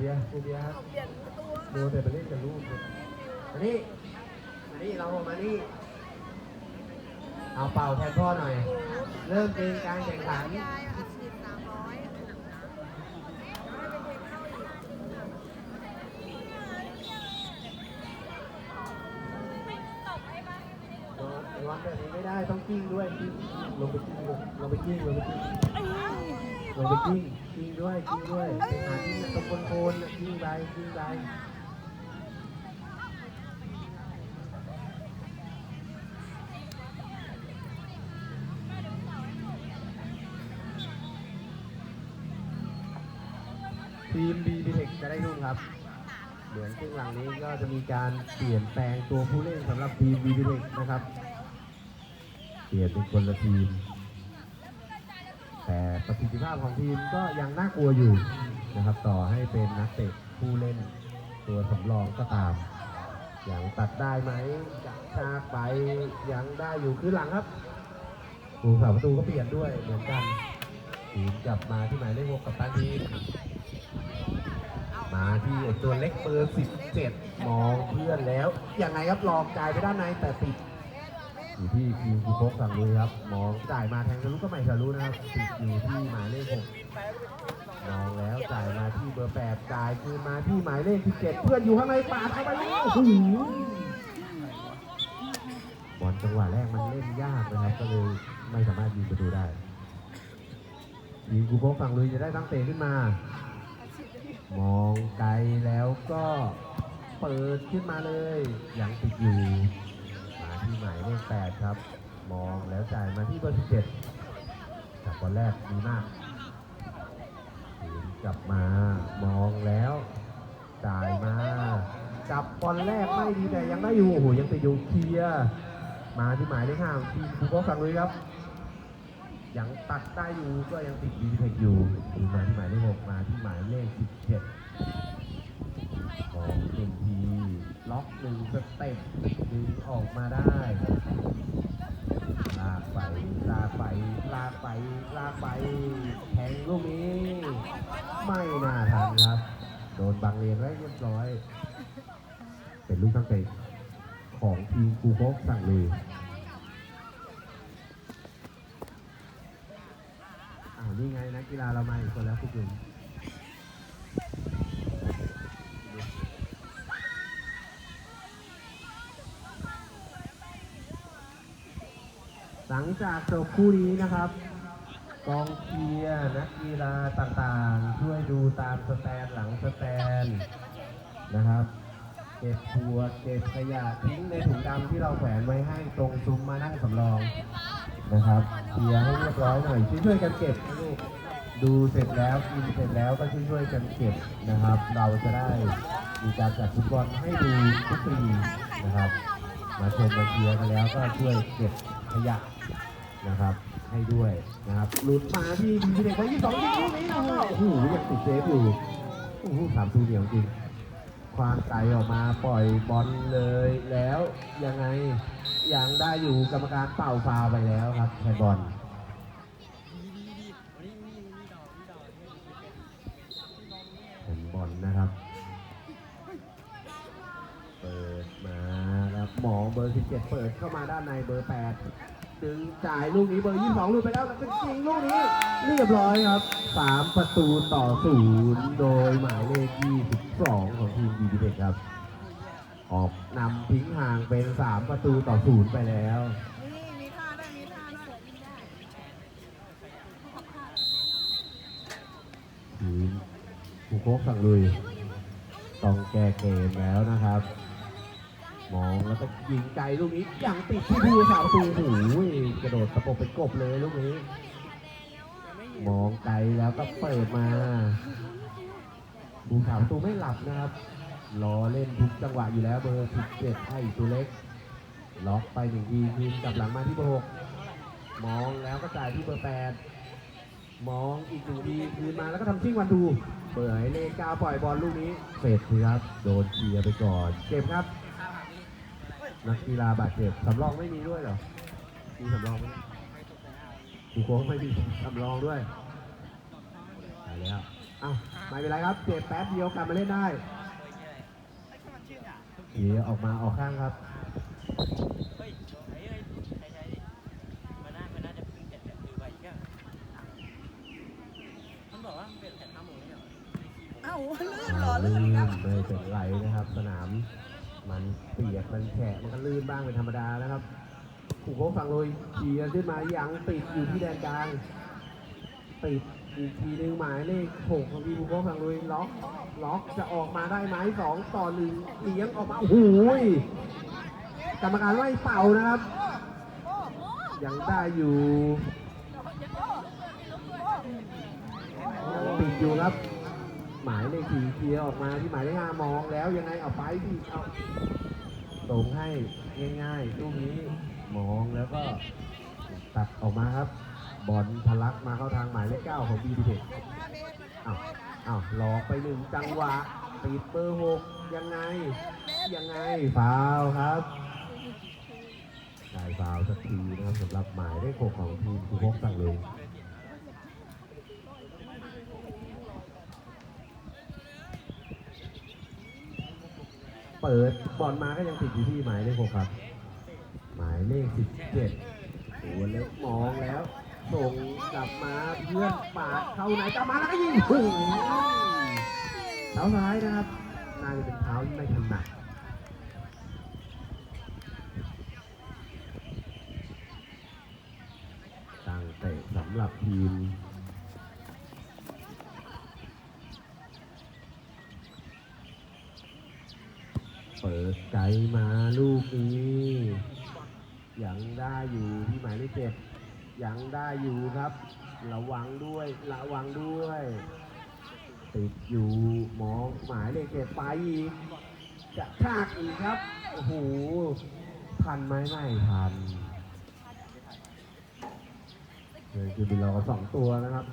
บียร์ครูเบียร์ครับเปลี่ยนตัวดูแต่ไปเล่นกับลูกเลยมานี่มานี่เรามานี่เอาเป่าแทนพ่อหน่อย เริ่มเป็นการแข่งขันยายอัดฉีดสามร้อยไม่เป็นเพลงเข้าอีกร้อนแบบนี้ไม่ได้ต้องกิ้งด้วยกิ้งลงไปกิ้งลงลงไปกิ้งลงไปกิ้ง ลงไปกิ้งกิ้งด้วยกิ้งด้วยไปหากิ้งตรงโคนๆกิ้งไปกิ้งไปทีมบีบีเทคจะได้รุ่นครับ เหมือนครึ่งหลังนี้ก็จะมีการเปลี่ยนแปลงตัวผู้เล่นสำหรับทีมบีบีเทคนะครับ เปลี่ยนเป็นคนละทีม แต่ประสิทธิภาพของทีมก็ยังน่ากลัวอยู่นะครับ ต่อให้เป็นนักเตะผู้เล่นตัวสำรองก็ตาม อย่างตัดได้ไหมจะชากไปยังได้อยู่คือหลังครับผู้สาประตูก็เปลี่ยนด้วยเหมือนกันทีมกลับมาที่หมายเลขหกกับตันทีมมาที่ตัวเล็กเบอร์ 17 มองเพื่อนแล้วยังไงครับหลอกจ่ายไปด้านในแต่ติด อยู่ที่คิวคูโคกสั่งลุยครับมองจ่ายมาแทงทะลุก็ไม่ทะลุนะครับติดอยู่ที่หมายเลขหกมองแล้วจ่ายมาที่เบอร์แปดจ่ายคืนมาที่หมายเลขสิบเจ็ดเพื่อนอยู่ข้างในปาดเข้าไปโอ้โหบอลจังหวะแรกมันเล่นยากนะครับ ก็เลยไม่สามารถยิงประตูได้ทีมคูโคกฝั่งลุยจะได้ตั้งเตะขึ้นมา มองไกลแล้วก็เปิดขึ้นมาเลย ยังติดอยู่ ที่หมายเลขแปดครับ มองแล้วจ่ายมาที่เบอร์สิบเจ็ดจากบอลแรกดีมากทีมกลับมามองแล้วจ่ายมา จับบอลแรกไม่ดีแต่ยังได้อยู่ โอ้โห ยังติดอยู่เคลียร์มาที่หมายเลขห้าทีมคูโก้ฟังเลยครับยังตัดได้อยู่ก็ยังติดดีเทคอยู่ทีมาที่หมายเลขหกมาที่หมายเลขสิบเจ็ดของเอ็นทีล็อกหนึ่งสเต็ปดึงออกมาได้ ได้เรียบร้อย เป็นลูกตั้งเตะของทีมกูโคกสั่งเลยอ้าวนี่ไงนักกีฬาเรามาอีกคนแล้วคุณจุนหลังจากจบคู่นี้นะครับ กองเชียร์นักกีฬาต่างๆ ช่วยดูตามสแตนหลังสแตนนะครับ เก็บขวดเก็บขยะทิ้งในถุงดำที่เราแขวนไว้ให้ตรงซุ้มมานั่งสำรองนะครับเคลียร์ให้เรียบร้อยหน่อยช่วยๆกันเก็บลูกดูเสร็จแล้วกินเสร็จแล้วก็ช่วยๆกันเก็บนะครับ เราจะได้มีการจัดฟุตบอลให้ดูทุกปีนะครับ มาชมมาเชียร์กันแล้วก็ช่วยเก็บขยะ นะครับ ให้ด้วยนะครับหลุดมาที่ดีเด็กคนที่สองยิงลูกนี้แล้วก็โอ้โหยังติดเซฟอยู่โอ้โหสามตูเหนียวจริง ความไกลออกมาปล่อยบอลเลยแล้วยังไงยังได้อยู่กรรมการเป่าฟาวไปแล้วครับแทนบอลแทนบอลนะครับ เปิดมาแล้วหมอเบอร์ 17 เปิดเข้ามาด้านในเบอร์ 8 ดึงจ่ายลูกนี้เบอร์ 22ลูกไปแล้วแล้วเป็นจริงลูกนี้เรียบร้อยครับ 3 ประตูต่อศูนย์โดยหมายเลข 22 ของทีมดีดีเด็กครับ ออกนำทิ้งห่างเป็น 3 ประตูต่อศูนย์ไปแล้ว นี่มีท่าด้วยมีท่าด้วยยิงได้ทีมผู้โคกสั่งลุยต้องแก้เกมแล้วนะครับ มองแล้วก็ยิงไกลลูกนี้ยังติดที่ผู้สาวตูโอ้โหกระโดดตะปบเป็นกบเลยลูกนี้ มองไกลแล้วก็เปิดมาผู้สาวตูไม่หลับนะครับรอเล่นทุกจังหวะอยู่แล้วเบอร์17ให้ตัวเล็ก ล็อกไปหนึ่งทีคืนกลับหลังมาที่เบอร์หกมองแล้วก็จ่ายที่เบอร์แปดมองอีกหนึ่งทีคืนมาแล้วก็ทำชิ่งวันดูเปิดให้เลกาปล่อยบอลลูกนี้เสร็จครับ โดนเคลียร์ไปก่อน เก็บครับ นักกีฬาบาดเจ็บสำรองไม่มีด้วยเหรอมีสำรองไหมครูโค้งไม่มีสำรองด้วยไปแล้วอ้าวไม่เป็นไรครับเจ็บแป๊บเดียวกลับมาเล่นได้เดี๋ยวออกมาออกข้างครับเฮ้ยไอ้เอ้ยใช้ใช้ดิมันน่ามันน่าจะพิ่งเจ็ดแบบดูไปอีกอะมันบอกว่าเป็นแผ่นห้าโมงเนี่เหรอเอ้าลื่นเหรอลื่นอีกแล้วไม่เป็นไรนะครับ สนาม มันเปียกมันแฉะมันก็ลื่นบ้างเป็นธรรมดานะครับผู้โค้งฝั่งลุยขี่กันขึ้นมายังติดอยู่ที่แดนกลางติดอีกทีหนึ่งหมายเลขหกของพี่ผู้โค้ฝั่งลุยล็อกล็อกจะออกมาได้ไหมสองต่อหนึ่งเลี้ยงออกมาโอ้โหยกรรมการไล่เป่านะครับ ยังได้อยู่ยังติดอยู่ครับ หมายเลขสี่เคลียร์ออกมาที่หมายเลขห้ามองแล้วยังไงเอาไปที่เอาส่งให้ง่ายๆลูกนี้มองแล้วก็ตัดออกมาครับ บอลทะลักมาเข้าทางหมายเลขเก้าของบีดีเทคอ้าวอ้าวหลอกไปหนึ่งจังหวะติดเบอร์หกยังไง ยังไงฟาวครับได้ฟาวสักทีนะครับสำหรับหมายเลขหกของทีมภูพกสั่งเลย เปิดบอลมาก็ยังติดอยู่ที่หมายเลขหกครับ หมายเลขสิบเจ็ดตัวเล็กมองแล้ว ส่งกลับมาเพื่อนปาดเข้าไหนกลับมาแล้วก็ยิงโอ้โหเท้าซ้ายนะครับน่าจะเป็นเท้าที่ไม่ถนัดตั้งเตะสำหรับทีม เปิดไกลมาลูกนี้ยังได้อยู่ที่หมายเลขเจ็ดยังได้อยู่ครับ ระวังด้วยระวังด้วย ติดอยู่มองหมายเลขเจ็ดไปอีกจะชากอีกครับโอ้โหทันไหมไม่ทันเลยคือบินรอสองตัวนะครับ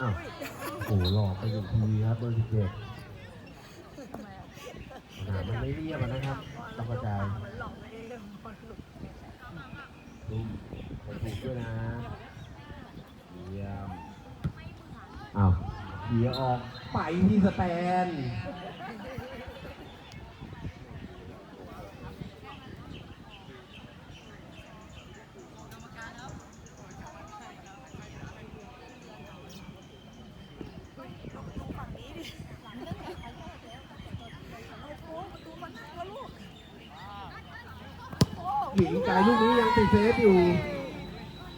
อ้าวโอ้โหหลอกไปหนึ่งทีครับเบอร์สิบเจ็ดหามันไม่เรียบอะนะครับต้องกระจายหมือนหลอกไปเองบอลหลุดดูไปถูกด้วยนะเยี่ยมอ้าวเสียออกไปที่สแตน ฝั่งนี้ดิหลังเรื่องอะไรเอาโค้งประตูมานั่งแล้วลูกโอ้ หญิงไกลลูกนี้ยังติดเซฟอยู่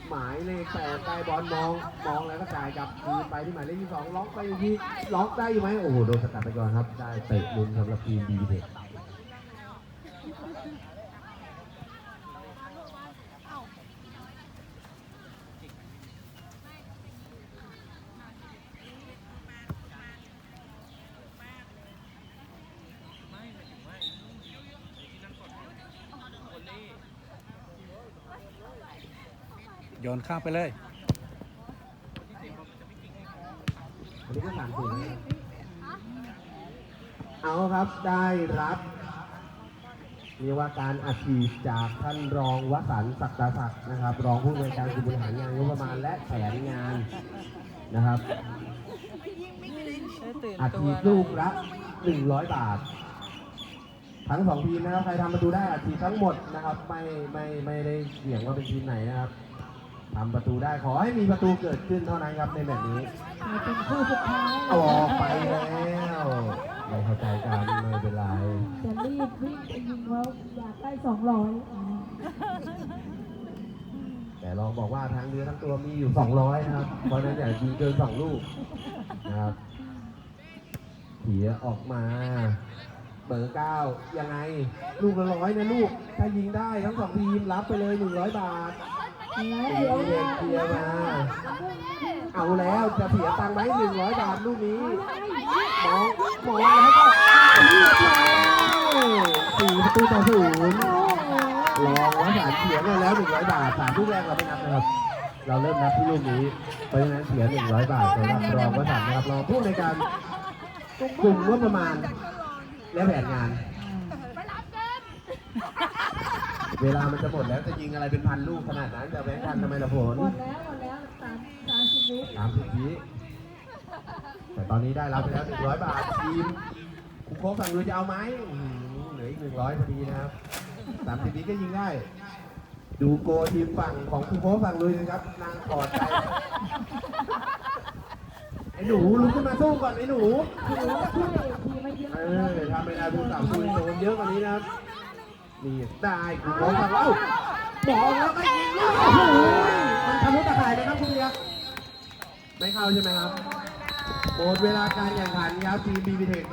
หมายเลขแปดได้บอลมองมองแล้วก็จ่ายกลับคืนไปที่หมายเลขที่สองล็อกไปอยู่ที่ล็อกได้อยู่ไหมโอ้โหโดนสกัดไปก่อนครับ ได้เตะมุมสำหรับทีมดีเด็ด ไม่หมายถึงว่าไอ้นี่ไอ้ที่นั่งกดคนนี้ โยนข้ามไปเลยอันนี้ก็สามศูนย์เอาครับได้รับเรียกว่าการอัดฉีดจากท่านรองวสันต์ศักดาศักดิ์นะครับ รองผู้อำนวยการกลุ่มบริหารงานงบประมาณและแผนงานนะครับอัดฉีดลูกละ100 บาท ทั้งสองทีมนะครับ ใครทำประตูได้อัดฉีดทั้งหมดนะครับ ไม่ไม่ไม่ได้เสี่ยงว่าเป็นทีมไหนนะครับ ทำประตูได้ขอให้มีประตูเกิดขึ้นเท่านั้นครับในแบบนี้เป็นคู่สุดท้ายออกไปแล้วไม่เข้าใจกันไม่เป็นไรจะรีบวิ่งไปยิงเขาอยากได้สองร้อยแต่ลองบอกว่าทั้งเรือทั้งตัวมีอยู่ 200 นะครับ เพราะฉะนั้นอย่ายิงเกิน2ลูกนะครับเสียออกมา เบอร์เก้ายังไง ลูกละร้อยนะลูก ถ้ายิงได้ทั้งสองทีมรับไปเลย 100 บาทแล้ว เียเด็กเคลียมาเอาแล้วจะเสียตังค์ไหม100บาทลูกนี้มองมองแล้วก็เรียบร้อยสี่ประตูต่อศูนย์ลองวัดสารเสียเงินแล้วหนึ่งร้อยบาทสามลูกแรกเราไม่นับนะครับ เราเริ่มนับที่ลูกนี้เพราะฉะนั้นเสียหนึ่งร้อยบาทสำหรับรองวัดสารนะครับรองผู้ในการกลุ่มงบประมาณและแผนงานไปรับเกิน เวลามันจะหมดแล้วจะยิงอะไรเป็นพันลูกขนาดนั้นจะแบงค์พันทำไมล่ะฝนหมดแล้วหมดแล้วสามสามสิบวิสามสิบวิแต่ตอนนี้ได้รับไปแล้วหนึ่งร้อยบาททีมคุณโค้งสั่งดูจะเอาไหมอื้อหือเหลืออีกหนึ่งร้อยพอดีนะครับสามสิบวิก็ยิงได้ ดูโกทีมฝั่งของคุณโค้งสั่งลุยนะครับนางกอดใจไอ้หนูลุกขึ้นมาสู้ก่อนไอ้หนูถือว่าช่วยทีมไม่เยอะเออทำไม่ได้ผู้สาวคุยโดนเยอะกว่านี้นะครับ นี่ได้คุณโค้งสั่งเอ้าบอกแล้วไม่ยิงลูกโอ้โหมันทะลุตะข่ายไหมครับคุณเบียร์ไม่เข้าใช่ไหมครับหมดเวลาการแข่งขันครับทีมบีบีเทค